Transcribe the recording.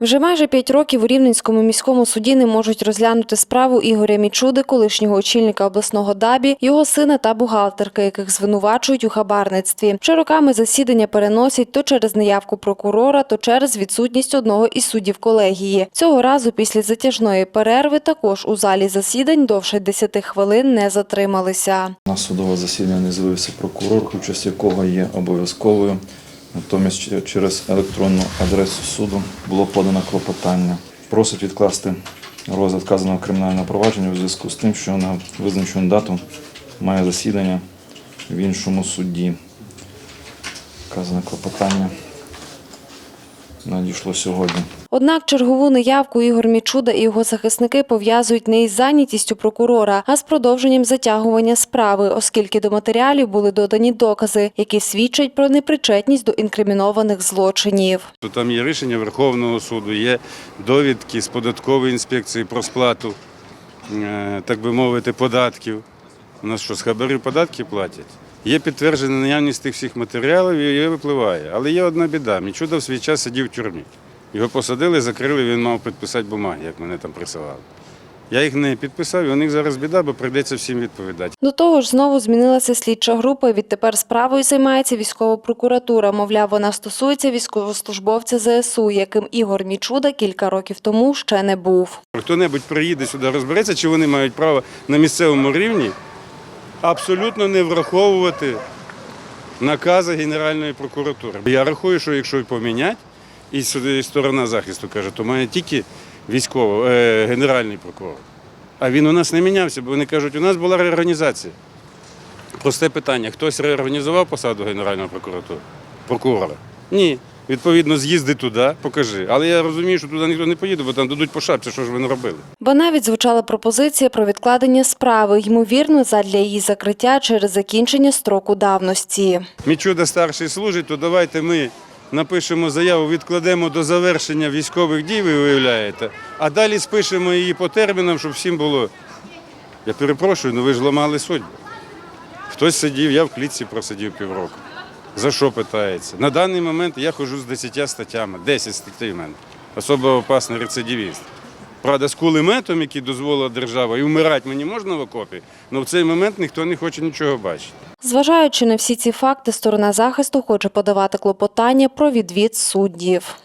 Вже майже п'ять років у Рівненському міському суді не можуть розглянути справу Ігоря Мічуди, колишнього очільника обласного ДАБІ, його сина та бухгалтерки, яких звинувачують у хабарництві. Вже роками засідання переносять то через неявку прокурора, то через відсутність одного із суддів колегії. Цього разу після затяжної перерви також у залі засідань довше 10 хвилин не затрималися. На судове засідання не з'явився прокурор, участь якого є обов'язковою. Натомість через електронну адресу суду було подано клопотання. Просить відкласти розгляд вказаного кримінального провадження у зв'язку з тим, що на визначену дату має засідання в іншому суді. Вказане клопотання надійшло сьогодні. Однак чергову неявку Ігор Мічуда і його захисники пов'язують не із зайнятістю прокурора, а з продовженням затягування справи, оскільки до матеріалів були додані докази, які свідчать про непричетність до інкримінованих злочинів. Там є рішення Верховного суду, є довідки з податкової інспекції про сплату, е, так би мовити, податків. У нас що, з хабарів податки платять? Є підтверджена наявність тих всіх матеріалів і її випливає. Але є одна біда. Мічуда в свій час сидів в тюрмі. Його посадили, закрили, він мав підписати бумаги, як мене там присилали. Я їх не підписав, і у них зараз біда, бо прийдеться всім відповідати. До того ж, знову змінилася слідча група. і Відтепер справою займається військова прокуратура. Мовляв, вона стосується військовослужбовця ЗСУ, яким Ігор Мічуда кілька років тому ще не був. Хто-небудь приїде сюди, розбереться, чи вони мають право на місцевому рівні абсолютно не враховувати накази Генеральної прокуратури. Я рахую, що якщо поміняти, і сторона захисту каже, то має тільки військово, е, генеральний прокурор. А він у нас не мінявся, бо вони кажуть, у нас була реорганізація. Просте питання: хтось реорганізував посаду Генерального прокуратури? прокурора? Ні. Відповідно, з'їзди туди, покажи. Але я розумію, що туди ніхто не поїде, бо там дадуть по шапці, що ж ви не робили. Бо навіть звучала пропозиція про відкладення справи, ймовірно, задля її закриття через закінчення строку давності. Мічуда старший служить, то давайте ми напишемо заяву, відкладемо до завершення військових дій, ви уявляєте, а далі спишемо її по термінам, щоб всім було. Я перепрошую, ну ви ж ламали судьбу. Хтось сидів, я в клітці просидів півроку. За що питається? На даний момент я ходжу з 10 статтями, 10 статей в мене. Особо опасний рецидивіст. Правда, з кулеметом, який дозволила держава, і вмирати мені можна в окопі, але в цей момент ніхто не хоче нічого бачити. Зважаючи на всі ці факти, сторона захисту хоче подавати клопотання про відвід суддів.